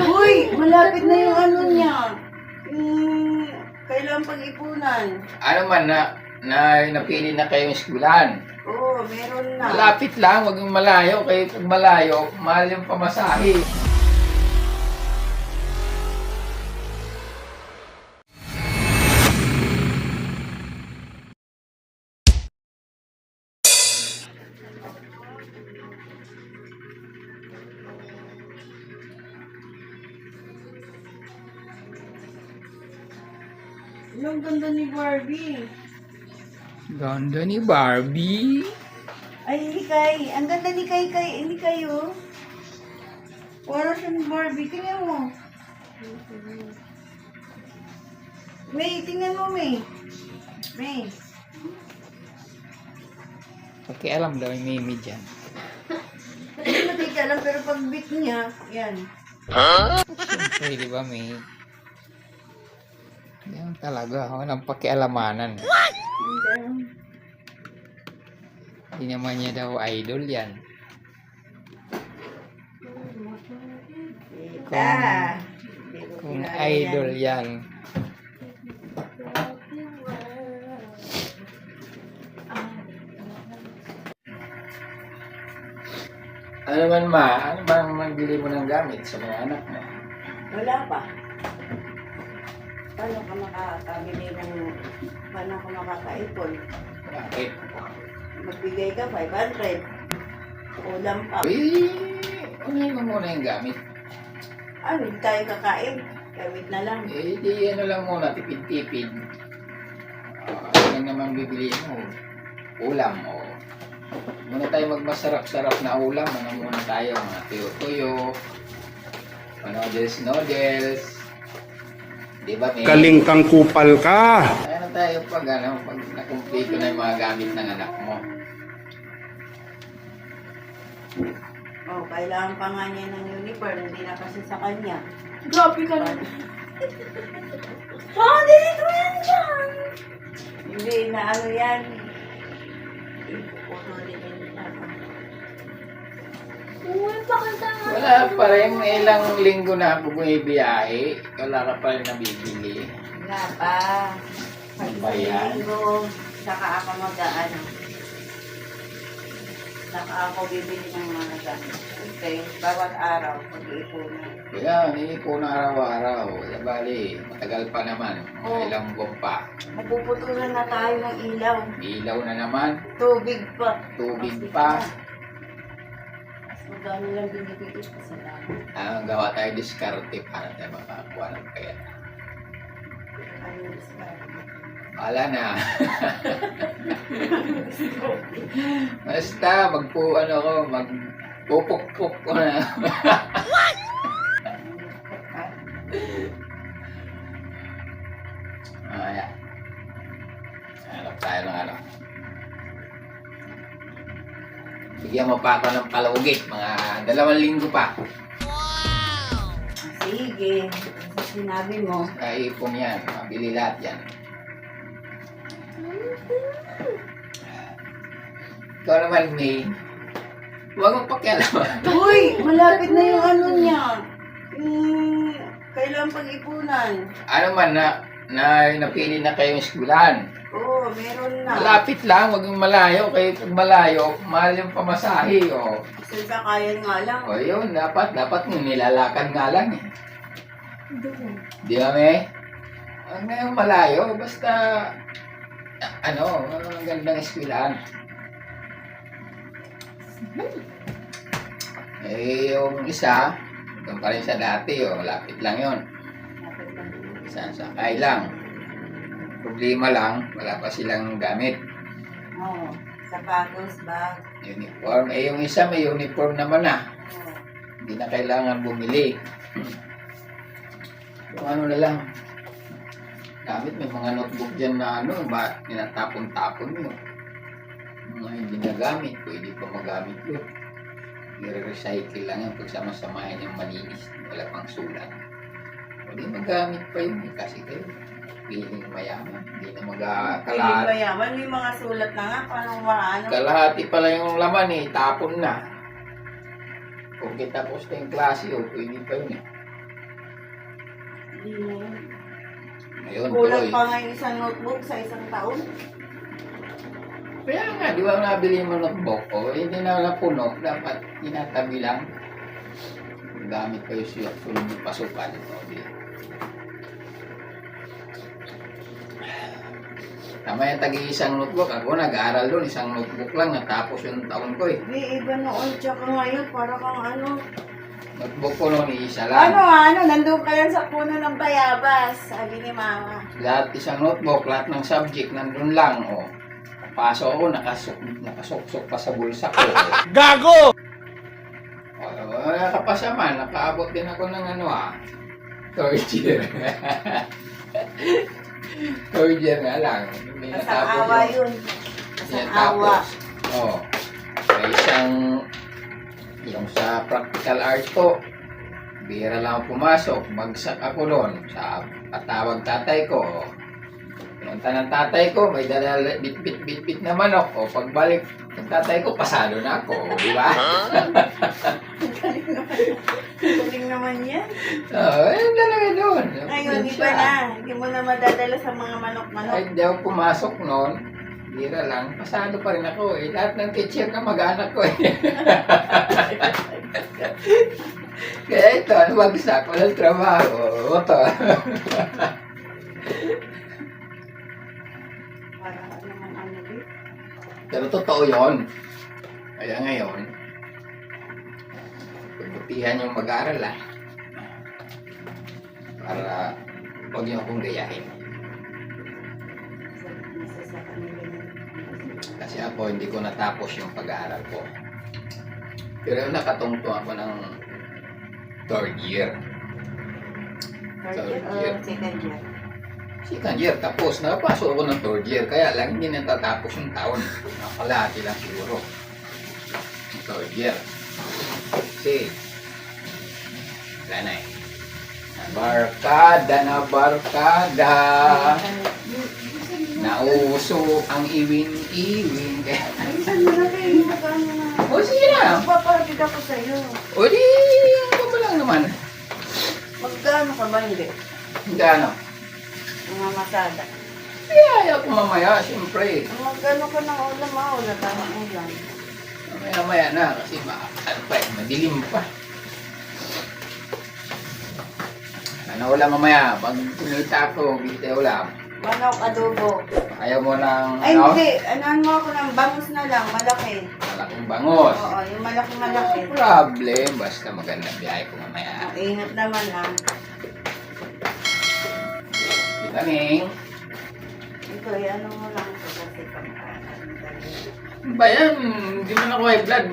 Uy, malapit na yung ano niya. Yung kailangan pag-ipunan. Ano man na, na napili na kayong eskwelahan. Oo, meron na. Malapit lang, wag yung malayo. Kaya pag malayo, mahal yung pamasahe. Yung ganda ni Barbie. Ganda ni Barbie. Ay, hindi kay. Ang ganda ni kay kay. Hindi kayo. Para siya ni Barbie. Tingnan mo. May, tingnan mo, May. May. Pakialam daw yung Mimi dyan. Hindi mo alam, pero pag beat niya, yan. Siyempre, di ba, May? Yan talaga, walang pakialamanan. Hindi. Hindi naman niya daw idol yan. Ah. Kung idol yan. Ano man ma, ano ba ang magbili mo ng gamit sa mga anak mo? Wala pa. Paano ka makakabili ng... Paano ka makakaipon? Bakit? Magbigay ka 500. Ulam pa. Eh, unahin mo muna yung gamit. Ano, hindi tayo kakain. Gamit na lang. Eh, di ano lang muna, tipid-tipid. Ah, ano naman bibili mo? Ulam o. Muna tayo magmasarap-sarap na ulam. Ano muna tayo? Mga tuyo-tuyo. Noodles, noodles. Di ba, may? Galing kang kupal ka. Ano tayo pag ano, pag nakumpleto na yung mga gamit ng anak mo. Oh, kailangan pa nga niya ng uniform. Hindi na kasi sa kanya. Grabe ka na. Oh, dito yan dyan! Hindi na ano yan. Ipuputulin pakita nga. Wala pa rin, ilang linggo na ako bumibiyahe. Wala ka pa rin nabibili. Wala pa. Ano ba yan? Linggo, saka ako mag-ano. Saka ako bibili ng mga gamit. Okay, bawat araw, mag-iipunan. Kaya, na araw-araw. Bali, matagal pa naman. Oo. Ilang buwan pa. Mapuputulan na tayo ng ilaw. Ilaw na naman. Tubig pa. Tubig pa. Magkano lang binibigay ko sa dami. Ah, gawa tayo diskarte para tayo makakuha ng pera. Ano? Wala na. Basta, magpo, ano ko, mag pupuk-puk ko na. Ah, yan. Hanap tayo ng ano. Bigyan mo pa ako ng palugit, mga dalawang linggo pa. Sige. Sa sinabi mo. Kaipon yan, mabili lahat yan. Ikaw naman, May. Huwag mong pakialaman. Uy! Malapit na yung ano niya. Yung kailangan pag-ipunan. Ano man na, na napili na kayong eskwelahan. Oo, meron na. Malapit lang, huwag yung malayo. Kaya pag malayo, mahal yung pamasahe. O, Kasi kakayan nga lang. o yun, dapat, dapat mo nilalakad nga lang eh. Doon. Di ba, May? Huwag na yung malayo, basta, a- ano, ang gandang eskwelahan. Eh, yung isa, doon pa rin sa dati, oh, lapit lang yon Saan sakay lang. Problema lang, wala pa silang gamit. Oo. Sapatos, bag. Uniform. Eh, yung isa may uniform naman na. Oo. Hindi na kailangan bumili. Yung ano na lang. Gamit, may mga notebook dyan na ano, ba, tinatapon-tapon mo. Mga hindi nagamit, pwede pa magamit yun. I-recycle lang yan, pagsama-samahin yung malinis, wala pang sulat. Pwede magamit pa yun, eh, kasi kayo, feeling mayaman, hindi na Piling magkakalahati. mayaman. May mga sulat na nga. Paano maano? Kalahati pala yung laman eh, tapon na. Kung kita tapos na yung klase, oh, pwede pa yun eh. Hindi na yun. Ngayon, Kulang tuloy. pa nga yung isang notebook sa isang taon. Kaya nga, di ba nabili mo notebook ko? Hindi na napuno. Dapat inatabi lang. Gamit yung siya. Sulong yung pasukan. O, Tama yung tagi-isang notebook. Ako nag-aaral doon. Isang notebook lang. Natapos yung taon ko eh. Hindi, iba noon. Tsaka ngayon, para kang ano. Notebook ko noon, isa lang. Ano, ano, nandun ka yan sa puno ng bayabas. Sabi ni mama. Lahat isang notebook, lahat ng subject nandun lang. O. Pasok ako, nakasok, nakasuksok pa sa bulsa ko. Gago! O, nakapasa man, nakaabot din ako ng ano ah. Third year. Third year nga lang. Hindi Kasang natapos awa yun. yun. Hindi Kasang natapos. awa. Oo. May isang, yung sa practical art ko, bira lang ako pumasok, bagsak ako doon sa patawag tatay ko. Pinunta ng tatay ko, may dala bit bit bit bit na manok. O pagbalik ng tatay ko, pasado na ako. Di ba? Galing naman. Galing naman yan. Oo, ayun talaga doon. Ngayon, siya. na. Hindi mo na madadala sa mga manok-manok. Kahit di ako pumasok noon, bira lang, pasado pa rin ako eh. Lahat ng teacher na mag-anak ko eh. Kaya ito, bagsak, walang trabaho. Ito. Pero totoo yon. Kaya ngayon, pagbutihan yung mag-aaral ah. Para huwag niyo akong gayahin. Kasi ako hindi ko natapos yung pag-aaral ko. Pero nakatungtong ako ng third year. Third year Third year. or second year? Second year, tapos nakapasok ako ng third year. Kaya lang hindi natatapos yung taon. Nakalati lang siguro. Third year. Kasi, wala na eh. Barkada na barkada. Nauso ang iwin-iwin. Ayusan mo na kayo. Magkano na. o sige na. Papapagod ako sa'yo. O di, ano ba lang naman? Magkano ka ba hindi? Hindi ano. Mga masada. Kaya ayaw ko mamaya, siyempre. Magkano ka ng ulam ha? Wala tayong ulam. Mamaya maya na kasi ma ano pa eh, madilim pa. Ano ulam mamaya? Pag pinita ko, bigyan ulam. Manok adobo. Ayaw mo ng Ay ano? hindi. Anoan mo ako ng bangus na lang. Malaki. Malaking bangos. Oo, yung malaki-malaki. No problem. Basta maganda biyahe ko mamaya. Ang ingat naman ha. Vitamin. Ito, ano mo lang ito kasi pang talaga. Ba yan? Hindi mo na ko high blood.